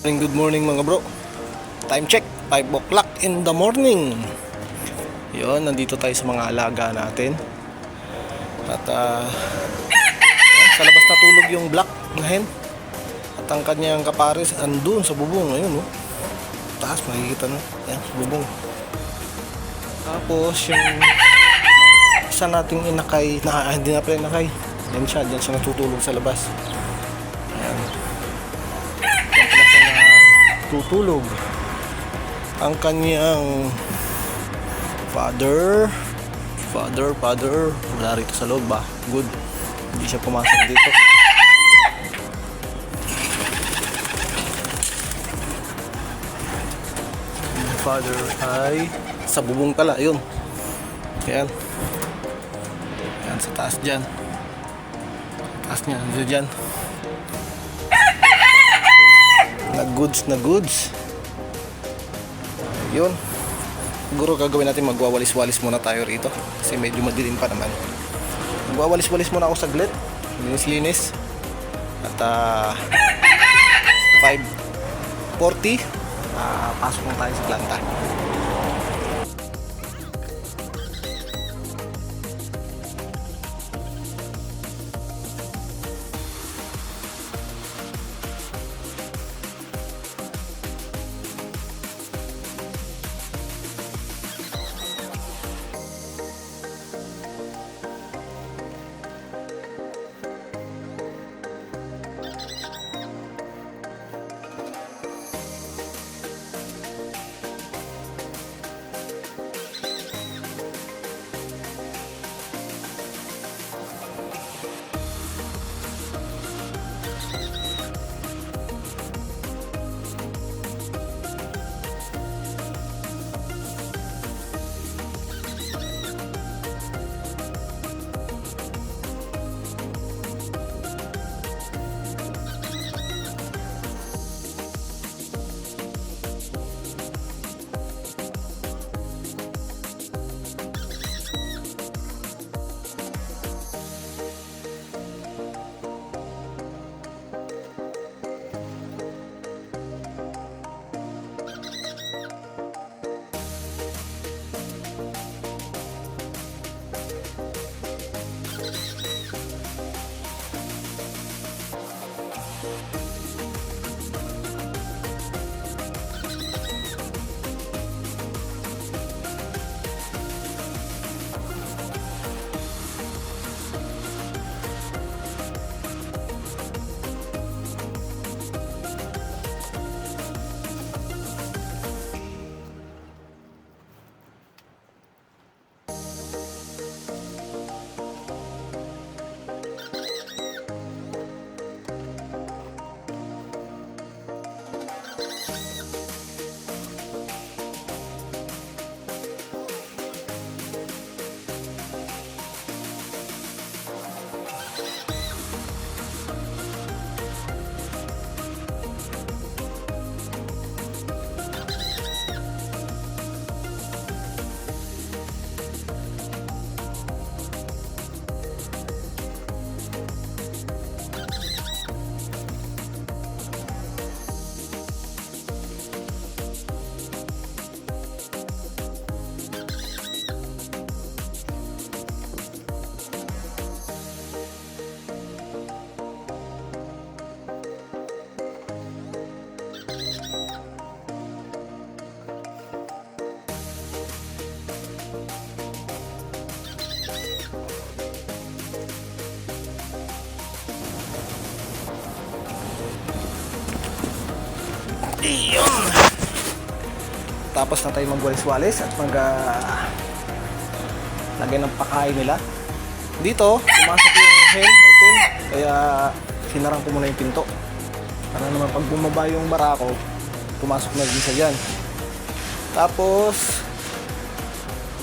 good morning mga bro. Time check, 5 o'clock in the morning. Yun, nandito tayo sa mga alaga natin. At ah, ayan, sa labas natulog yung black na hen. At ang kanyang kapares andun sa bubong. Ayun, oh. Taas, makikita no. Ayan, sa bubong. Tapos yung isa nating inakay, na, ah, hindi na pala inakay. Yan siya, dyan siya natutulog sa labas. Natutulog. Ang kanyang father, father, father, wala rito sa loob ba? Good. Hindi siya pumasok dito. Father ay sa bubong pala, yun. Ayan. Ayan, sa taas dyan. Taas niya, dyan. Na goods na goods. Yun. Siguro gagawin natin magwawalis-walis muna tayo rito. Kasi medyo madilim pa naman. Magwawalis-walis muna ako saglit. Linis-linis. At ah 5.40 ah, pasok na tayo sa planta. Tapos na tayo magwalis-walis at mag ah, lagay ng pakain nila. Dito, pumasok yung hen natin. Kaya sinarang ko muna yung pinto. Para naman pag bumaba yung barako, pumasok na din sa dyan. Tapos,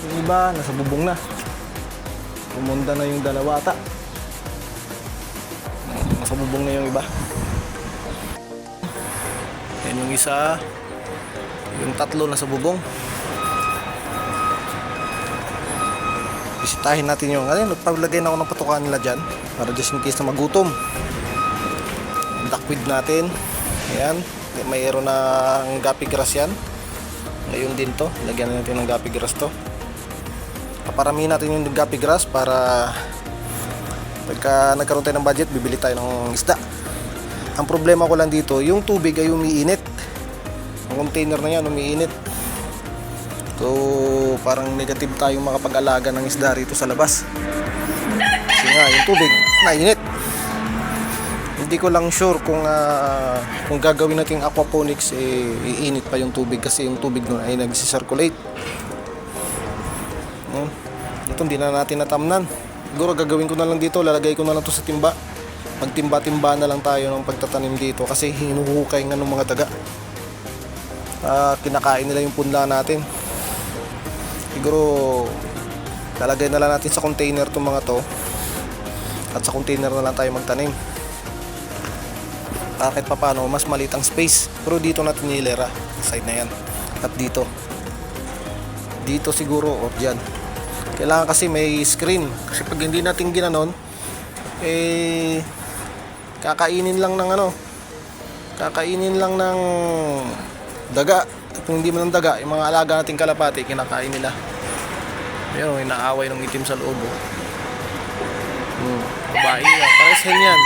yung iba, nasa bubong na. Pumunda na yung dalawa ata. Nasa bubong na yung iba. Yan yung isa. Yung tatlo nasa bubong. Bisitahin natin yung ano, nagpaglagay na ako ng patukan nila dyan para just in case na magutom. Duckweed natin. Ayan. mayroon ng gapi grass yan. Ngayon din to, lagyan natin ng gapi grass to. Paparamihin natin yung gapi grass para pagka nagkaroon tayo ng budget, bibili tayo ng isda. Ang problema ko lang dito, yung tubig ay umiinit. Container na yan umiinit. So, parang negative tayong makapag-alaga ng isda rito sa labas. Kasi nga, yung tubig, nainit. Hindi ko lang sure kung ah, kung gagawin nating aquaponics eh iinit pa yung tubig kasi yung tubig nun ay nagsi-circulate. Yan. Ito hindi na natin natamnan. Siguro gagawin ko na lang dito, lalagay ko na lang to sa timba. Magtimba-timba na lang tayo ng pagtatanim dito kasi hinuhukay nga ng mga daga. Ah, kinakain nila yung punla natin. Siguro lalagay na lang natin sa container tong mga to. At sa container na lang tayo magtanim. Kahit pa paano? Mas maliit ang space. Pero dito natin nilera. Side na yan. At dito. Dito siguro o dyan kailangan kasi may screen. Kasi pag hindi natin ginanon eh kakainin lang ng ano. Kakainin lang ng daga kung hindi man ng daga yung mga alaga nating kalapati kinakain nila yun inaaway ng itim sa loob oh. hmm. babae yan pares hen yan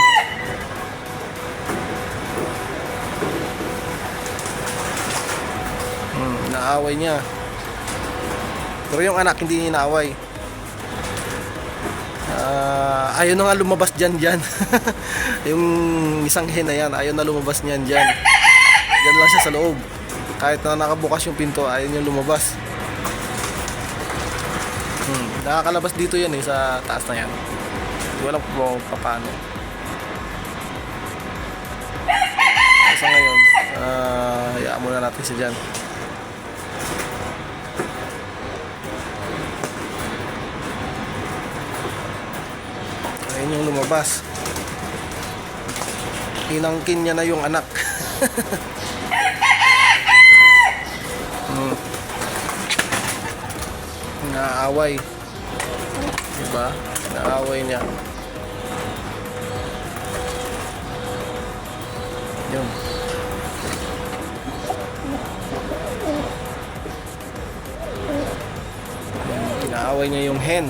Hmm, inaaway niya. Pero yung anak hindi niya inaaway. Ah, ayaw na nga lumabas dyan dyan. yung isang hen na yan, ayaw na lumabas niyan dyan. Dyan lang siya sa loob. Kahit na nakabukas yung pinto, ayaw niya lumabas. Hmm, nakakalabas dito yan eh, sa taas na yan. Alam kung paano. Sa ngayon, ah, hayaan muna natin siya dyan. Ayun yung lumabas. Inangkin niya na yung anak. Naaway. Diba? Naaway niya. Yun. Inaaway niya yung hen.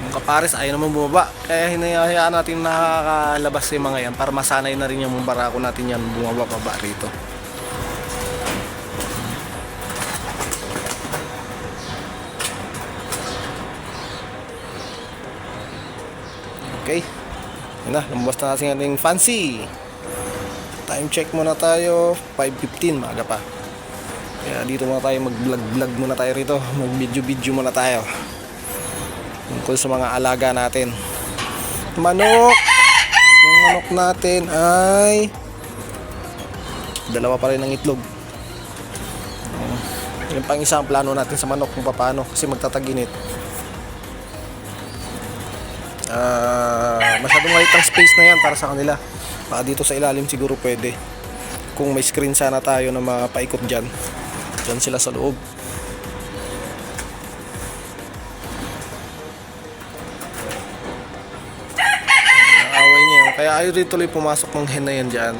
Yung kapares ayaw naman bumaba. Kaya hinayaan natin nakakalabas yung mga yan para masanay na rin yung barako natin yan bumaba-baba rito. Okay. Yun na, lumabas na natin ating fancy. Time check muna tayo, 5.15, maaga pa. Kaya dito muna tayo mag-vlog-vlog muna tayo rito, mag-video-video muna tayo. Tungkol sa mga alaga natin. Manok! Yung manok natin ay dalawa pa rin ang itlog. Um, Yung pang isang plano natin sa manok kung paano kasi magtataginit. Ah, masyadong maliit ang space na yan para sa kanila. Baka dito sa ilalim siguro pwede. Kung may screen sana tayo na mapaikot dyan. Dyan sila sa loob. Naaway niya. Kaya ayaw rin tuloy pumasok ng hen na yan dyan.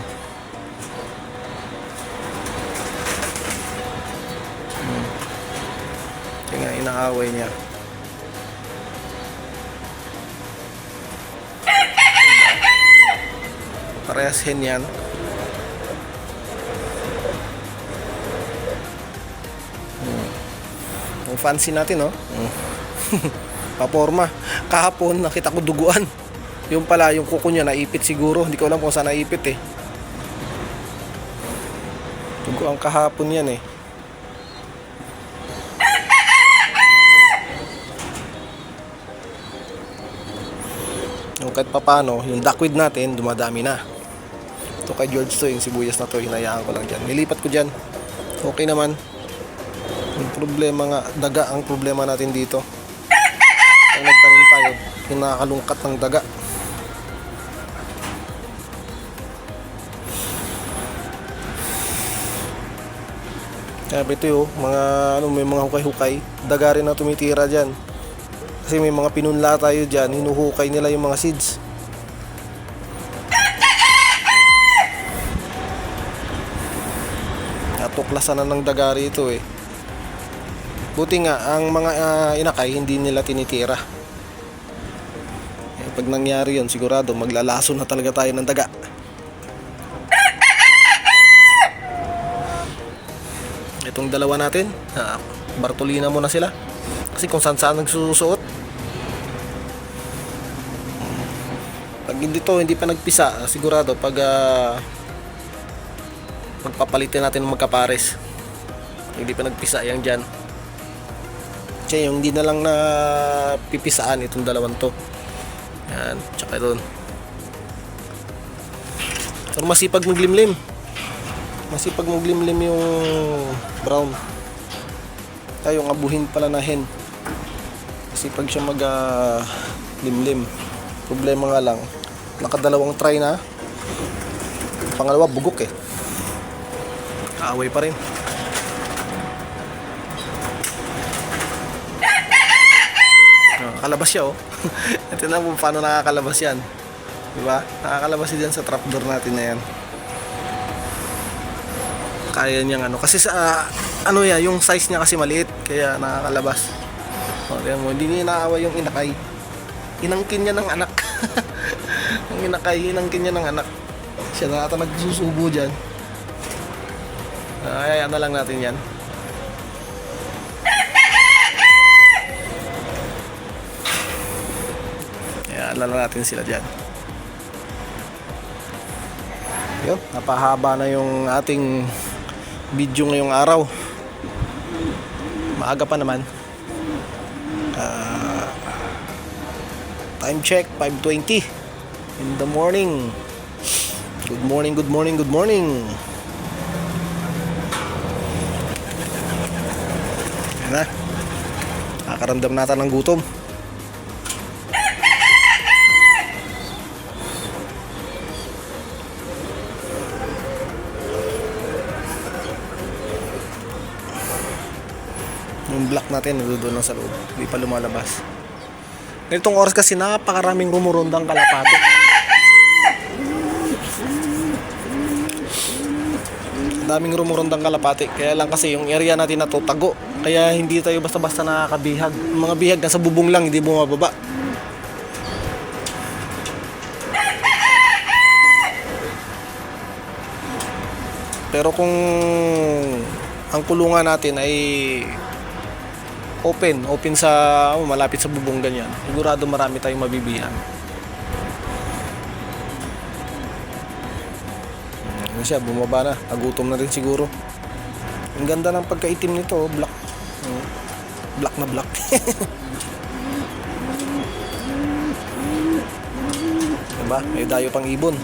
Hmm. Kaya inaaway niya. Parehas hen yan. Hmm. Ang fancy natin, no? Hmm. Paporma. Kahapon, nakita ko duguan. Yung pala, yung kuko niya naipit siguro. Hindi ko alam kung saan naipit eh. Duguan kahapon yan eh. Yung kahit papano, yung duckweed natin, dumadami na. Ito kay George to, yung sibuyas na to, hinayaan ko lang dyan. Nilipat ko dyan. Okay naman. Yung problema nga, daga ang problema natin dito. Pag nagtanim tayo, yung nakakalungkat ng daga. Kaya ito yung mga ano may mga hukay-hukay, daga rin na tumitira diyan. Kasi may mga pinunla tayo diyan, hinuhukay nila yung mga seeds. Natuklasan na ng daga rito eh. Buti nga, ang mga ah, inakay hindi nila tinitira. Eh, pag nangyari yon sigurado maglalaso na talaga tayo ng daga. Itong dalawa natin, ah, Bartolina muna sila. Kasi kung saan saan nagsusuot. Pag hindi to, hindi pa nagpisa, sigurado pag ah, pagpapalitin natin ng magkapares. Hindi pa nagpisa yan dyan. Kasi yung hindi na lang na pipisaan itong dalawang to. Yan, tsaka doon. Pero masipag maglimlim. Masipag maglimlim yung brown. Tayo yung abuhin pala na hen. Masipag siya mag ah, limlim. Problema nga lang, nakadalawang try na. Pangalawa, bugok eh. Kaaway pa rin. Oh, kalabas siya oh. Na kung paano nakakalabas yan. Diba? Nakakalabas yan sa trapdoor natin na yan. Kaya niyang ano. Kasi sa, ah, ano yan, yung size niya kasi maliit. Kaya nakakalabas. O, tingnan mo, hindi niya inaaway yung inakay. Inangkin niya ng anak. yung inakay, inangkin niya ng anak. Siya na ata nagsusubo dyan. Ay, ano lang natin yan. Kaya alala natin sila dyan. Yun, napahaba na yung ating video ngayong araw. Maaga pa naman. Ah, time check, 5.20 in the morning. Good morning, good morning, good morning. Yan na. Nakakaramdam natin ng gutom. Yung black natin nandoon lang sa loob. Hindi pa lumalabas. Ganitong oras kasi napakaraming rumurundang kalapate. Daming rumurundang kalapate. Kaya lang kasi yung area natin na to tago. Kaya hindi tayo basta-basta nakakabihag. Mga bihag nasa bubong lang, hindi bumababa. Pero kung ang kulungan natin ay open, open sa oh, malapit sa bubong ganyan. Sigurado marami tayong mabibihan. Ano siya, bumaba na. Nagutom na rin siguro. Ang ganda ng pagkaitim nito, black. Black na black. diba? May dayo pang ibon.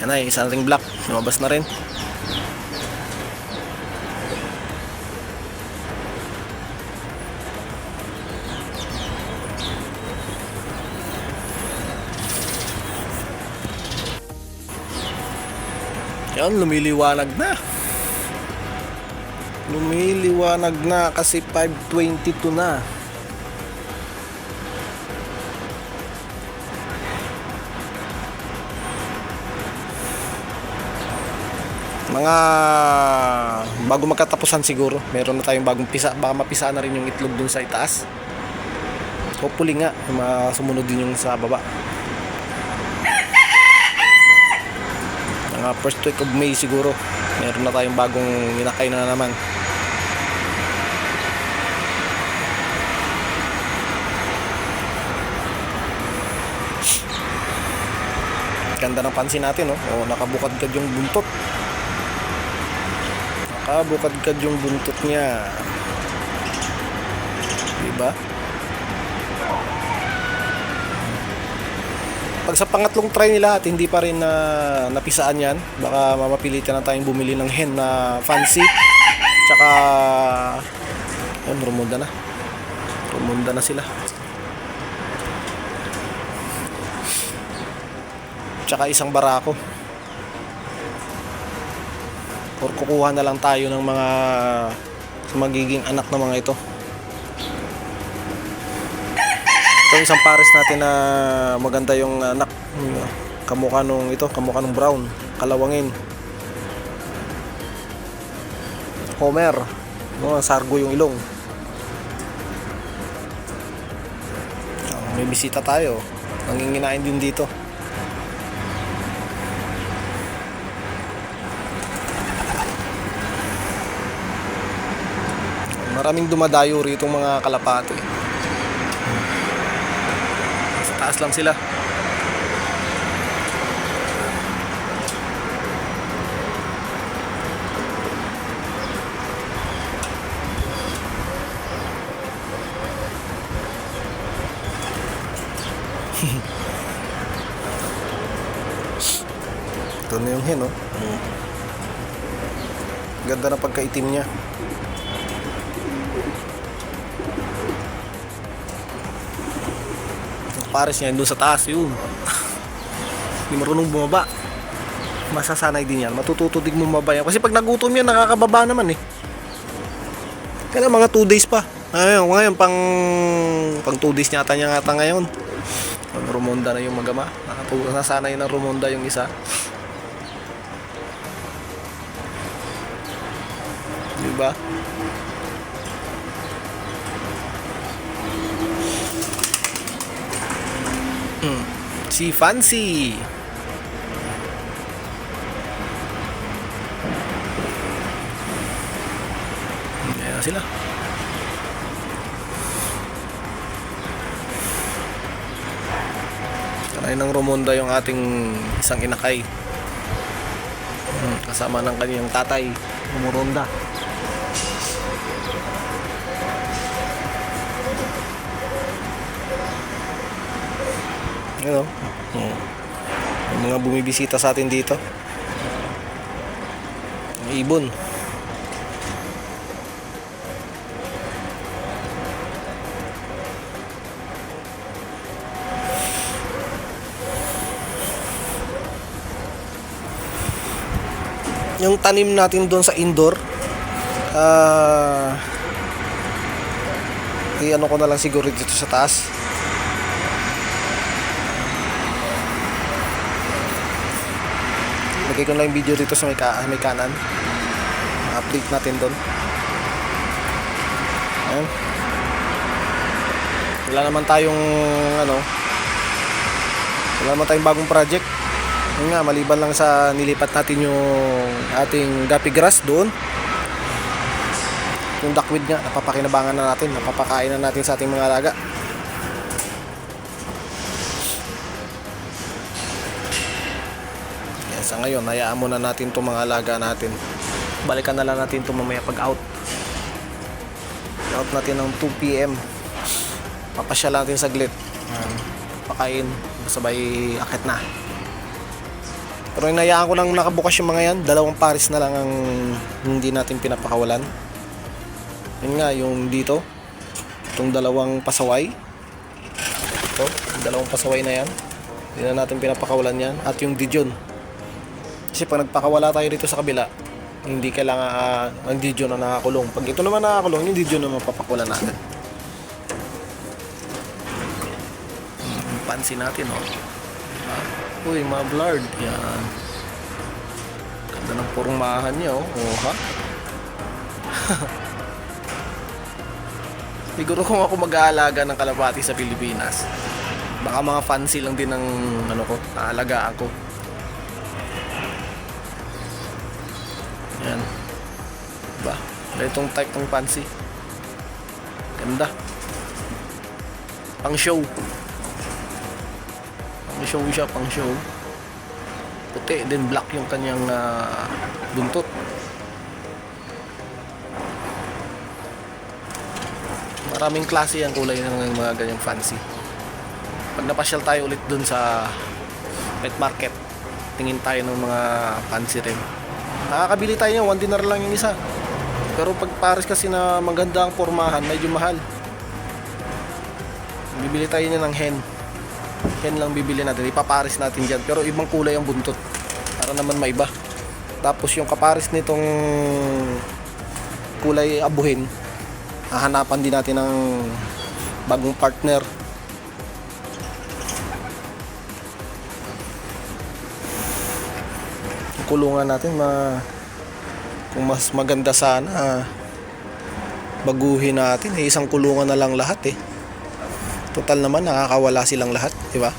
Yan yung isang ring black. Lumabas na rin. Yan, lumiliwanag na. Lumiliwanag na kasi 5.22 na. mga bago magkatapusan siguro meron na tayong bagong pisa baka mapisa na rin yung itlog dun sa itaas hopefully nga ma sumunod din yung sa baba mga first week of May siguro meron na tayong bagong inakay na naman. Ganda ng pansin natin oh. oh nakabukad-kad yung buntot. Nakabukad-kad yung buntot niya. Diba pag sa pangatlong try nila at hindi pa rin na napisaan yan baka mamapilitan na tayong bumili ng hen na fancy. Tsaka yun rumunda na. Rumunda na sila. Tsaka isang barako. Or kukuha na lang tayo ng mga magiging anak ng mga ito ito isang pares natin na maganda yung anak Yung kamukha nung ito kamukha nung brown kalawangin. Homer. No, sargo yung ilong. Ah, may bisita tayo. Nanginginain din dito. Maraming dumadayo rito mga kalapati. sa taas lang sila. Ito na yung hen oh. ganda ng pagkaitim niya pares niya doon sa taas yun. Hindi marunong bumaba. Masasanay din yan. Matututo din bumaba yan. Kasi pag nagutom yan nakakababa naman eh. Kaya mga 2 days pa. Ayun ngayon pang pang 2 days yata niya ngata ngayon. Rumonda na yung magama. Nasanay na rumonda yung isa. Diba Si Fancy. Ayan sila. Kanay ng rumonda yung ating isang inakay. Hmm, Kasama ng kanyang tatay. Rumuronda. Ano? Oh. May mga bumibisita sa atin dito. Ibon. Yung tanim natin doon sa indoor, ah, i-ano ko na lang siguro dito sa taas. Lagay ko lang yung video dito sa may, ka may kanan. Update natin doon. Ayan. Wala naman tayong ano wala naman tayong bagong project. Yun nga, maliban lang sa nilipat natin yung ating gapi grass doon. Yung duckweed nga, napapakinabangan na natin, napapakain na natin sa ating mga alaga. Sa ngayon, hayaan muna natin itong mga alaga natin. Balikan na lang natin ito mamaya pag out. Out natin ng 2 p.m. Papasyal natin saglit. Pakain, sabay akit na. Pero inayaan ko nang nakabukas yung mga yan. Dalawang pares na lang ang hindi natin pinapakawalan. Yun nga, yung dito. Itong dalawang pasaway. Ito, dalawang pasaway na yan. Hindi na natin pinapakawalan yan. At yung Dijon. Kasi pag nagpakawala tayo dito sa kabila, hindi kailangan uh, ang Dijon na nakakulong. Pag ito naman nakakulong, yung Dijon na mapapakawalan natin. Pansin natin, oh. Ah, uy, mga blurred. Yan. Ganda ng pormahan niya, oh. Oh, ha? Siguro kung ako mag-aalaga ng kalapati sa Pilipinas, baka mga fancy lang din ng ano ko, aalagaan ko. Yan. Diba? Itong type ng fancy. Ganda. Pang show. Pang show siya, pang show. Puti, then black yung kanyang ah, buntot. Maraming klase ang kulay ng mga ganyang fancy. Pag napasyal tayo ulit dun sa pet market, tingin tayo ng mga fancy rin. Nakakabili tayo niya, one dinar lang yung isa. Pero pag pares kasi na maganda ang pormahan, medyo mahal. Bibili tayo niya ng hen. Hen lang bibili natin. Ipapares natin dyan. Pero ibang kulay ang buntot. Para naman maiba. Tapos yung kaparis nitong kulay abuhin, hahanapan din natin ng bagong partner. Kulungan natin ma kung mas maganda sana baguhin natin. Eh, isang kulungan na lang lahat eh. Total naman nakakawala silang lahat di ba?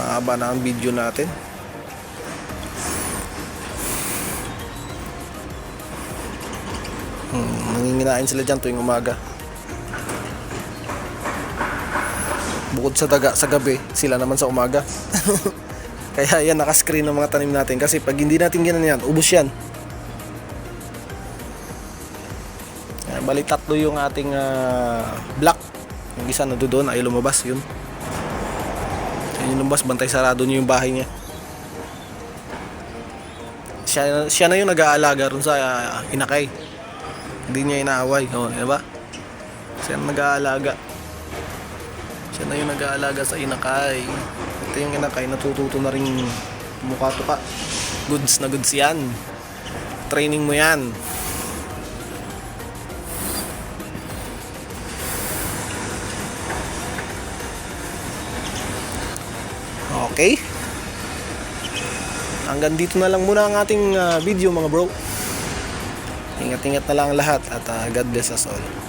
Mahaba na ang video natin. Hmm, nanginginain sila dyan tuwing umaga bukod sa daga sa gabi sila naman sa umaga. Kaya yan nakascreen ng mga tanim natin. Kasi pag hindi natin ginanyan ubos yan. Ayan, bali tatlo yung ating ah, block. Yung isa na doon ay lumabas yun. Ayun yung lumabas bantay sarado niyo yung bahay niya. Siya, siya na yung nag-aalaga ron sa ah, inakay. Hindi niya inaaway. Oh, di ba? Siya ang nag-aalaga siya na yung nag-aalaga sa inakay. Ito yung inakay, natututo na rin mukha to pa. Goods na goods yan. Training mo yan. Okay. Hanggang dito na lang muna ang ating ah, video mga bro. Ingat-ingat na lang lahat at ah, God bless us all.